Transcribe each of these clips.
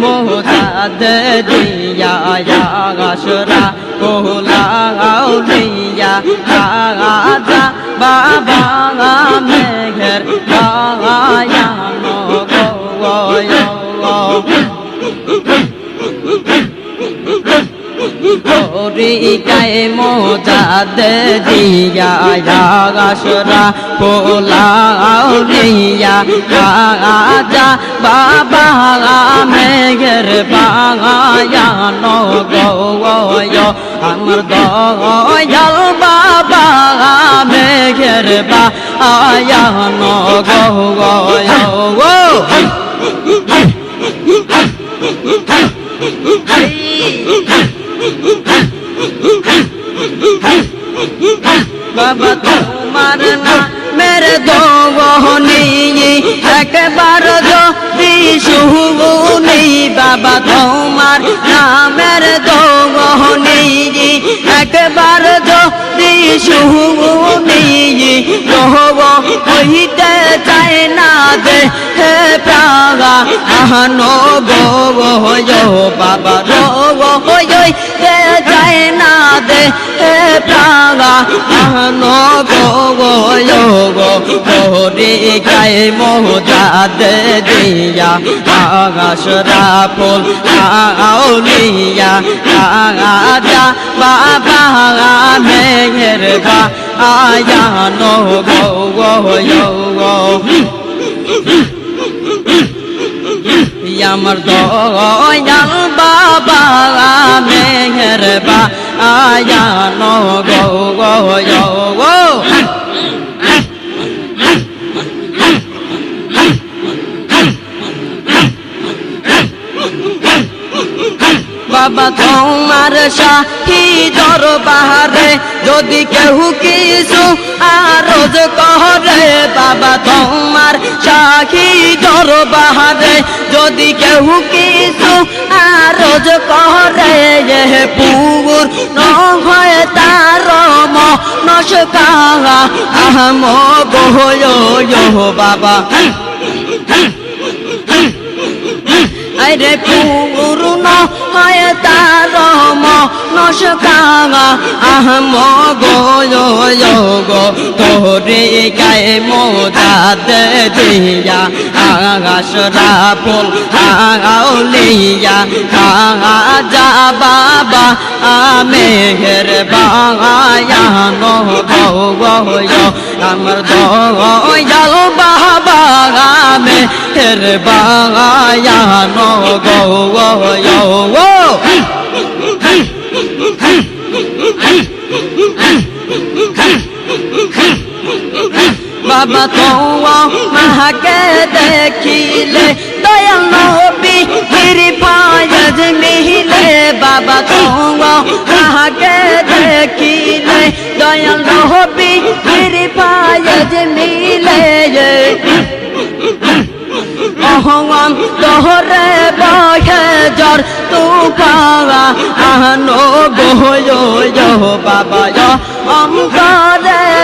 মোজাদ দিয়া আশরা কোলা আউলিয়া রাজা বাবা মেঘের বায়ানো তরিকায় মোজাদ দিয়া গাছরা পোলাউলিয়া রাজা বাবা মেঘের বাগায়ানো গয় আমার দয়াল বাবা মেঘের বায়ানো গয় বাবা তোমার না, মেরে দোহনি একবার যদি শুনি বাবা তোমার নামের দোহনি একবার যদি শুনি রহব হইতে চায় না দে হে প্রাগা আহানো গো বাবা রো হইতে চায় না দে হে প্রাগা আহানো গো গো তোরে গায়ে মোজাদ দিয়া আগাসরা ফুল আউলিয়া আগা বাবা মেঘের বা আয়ানো গো গো আমার দয়াল বাবা মেঘের বা আয়ানো গো গো গো বাবা তোমার শাহি দরবারে যদি কেহ কিছু আরজ করে বাবা তোমার শাহি দরবারে যদি কেহ কিছু আরজ করে পুর নয় তার নসকা আহম বহয় বাবা। আরে পূর্ণ নয় তার নসকাগা আহম গো গো তোরে গায়ে মোদাদ দিয়া। আগাস রাফল আউলিয়া আগা বাবা আমেঘের বাগায়ানো গো গো আমার দয়াল বাবা, আমে হের বাগায়ানো বাবা তো মাকে দেখিলে দয়াল নবী পায়জ মিলে বাবা তো মাকে দেখিলে দয়াল নবী পায়জ মিলে অহমান তোহরে বহে জর তু পাওয়া আহনো গোয় বাবা অঙ্করে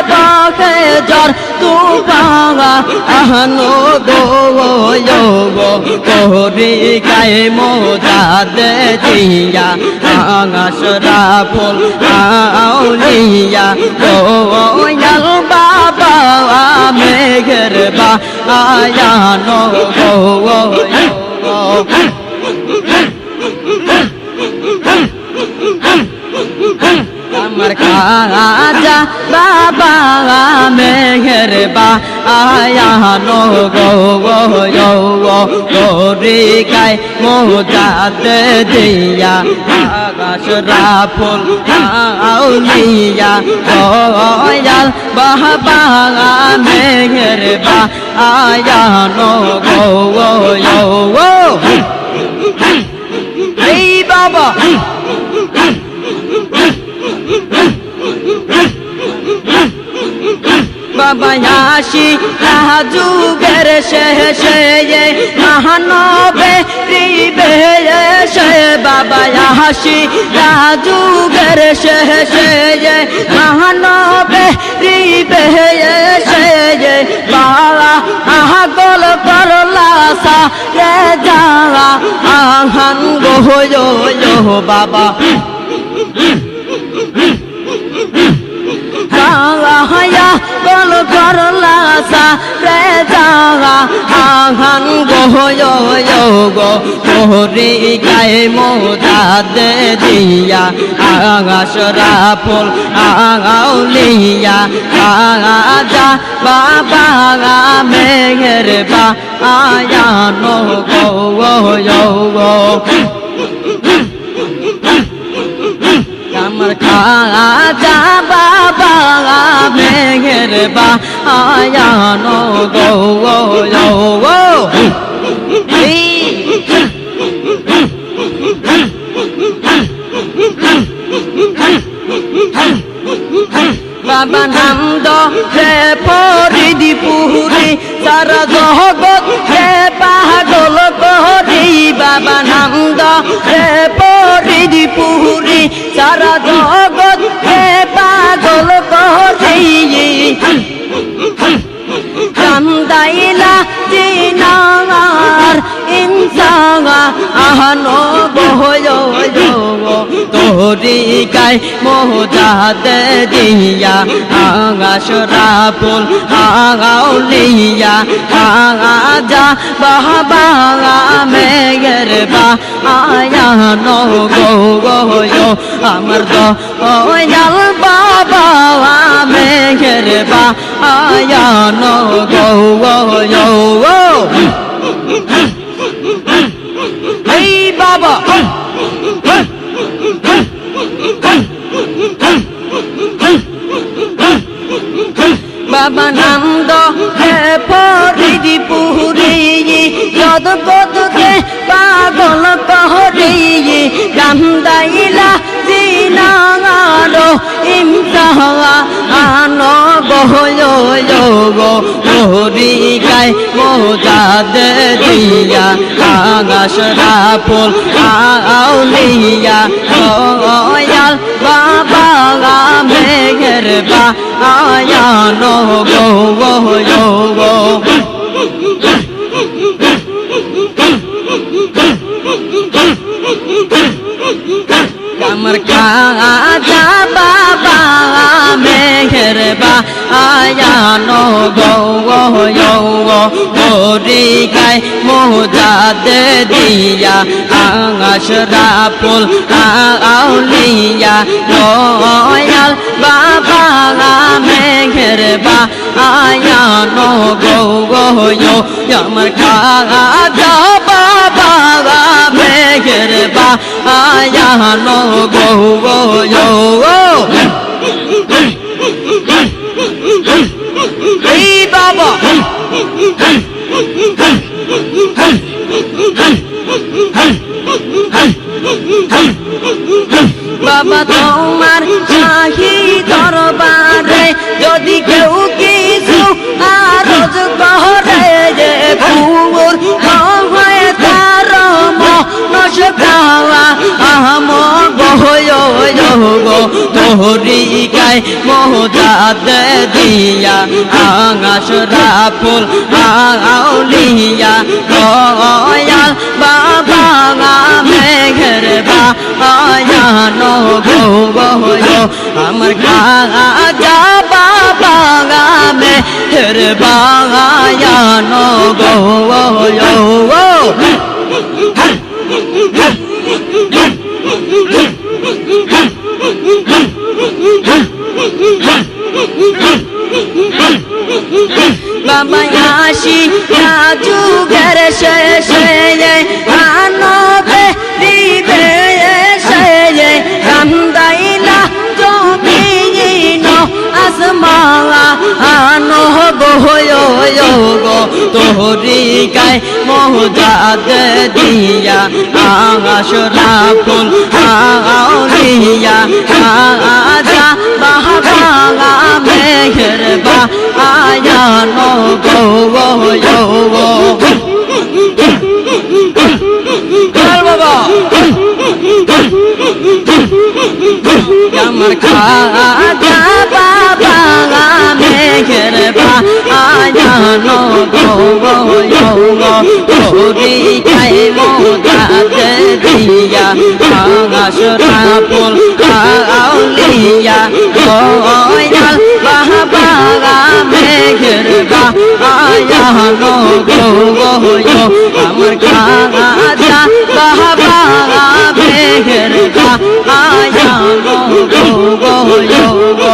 বহে জর তু পাওয়া আহনো গোয় গো কোহরি গায়ে মোজাদ দিয়া আঙাসরা ফুল আউলিয়া গোয়াল বাবা, মেঘের বা আয়ানো গো কাজা বাবা মেঘের বা আয়ানো গো গো গোরে গায় মোজাদ দিয়া আকাশ রাফুল আউলিয়া দয়াল বাবা মেঘের বা আয়ানো গো গো বাবা হাসি যুগের শেষে মহানবে বাবা হাসি যুগের শেষে মহানবে বাবা আহা গোল করলা সা রে যাওয়া আহ গো বাবা। করলা সা রে যাওয়া আহান গো yo গো মোরে গায়ে মোদা দিয়া আগাশরা ফুল আগাউলিয়া আগা বাবা মেঘের বা আয়ানো গো yo গো। মেঘের বা আয়ানো গো গো গো বাবা নাম দে পরিদি পুরি সারা জগৎ হে পাগল করি। বাবা নাম দে পরিদি পুরি সারা জগৎ হে পাগল করি। কান্দাইলা আহানো বহয় তোরি গাই মোজাতে দিয়া আগাশরা ফুল আগাউলিয়া আগা বাবা মেঘের বা। আয়ানো গো গো আমার গো ওয়াল বাবা মেঘের বা। আয়ানো গো গো গো। এই বাবা। বাবা হে পরিদি পুরি যদ কদকে পাগল কহরি গান্দাইলা জিনাঙারো ইমসাহা আনো গহয় গো মোহরি গাই মোজা দে দিয়া আগাশরা ফুল আউলিয়া। ওয়াল বাবা মেঘের বা আয়ানো গো গো গো। মোরি গাই দিয়া আঙাশরা ফুল আউলিয়া রয়াল বাবা মেঘের বা আয়ানো গো গো আমার খাজা বাবা মেঘের বা আয়ানো গো গো গো তোহরি গায় মোজাদ দিয়া আঙাশরা ফুল আউলিয়া গয়াল বাবা মেঘের বা আয়ানো গো গো আমার খাজা বাবা মেঘের বা আয়ানো গো গো বাবা আসি যুগের শেষে আনবে দিবে সে কান্দাইলা আনো গো তোহরি গায় মোজাদ দিয়া আশরা ফুল আউলিয়া আজা বাবা মেঘের বা আয়ানো গো গো গো বাবা আমার খাজা দিয়া আশরাফুল আউলিয়া কয়াল বাহাবারা মেঘের গা আয়া নো গো গো আমার খাজা বাহাবারা মেঘের গা আয়া নো গো গো।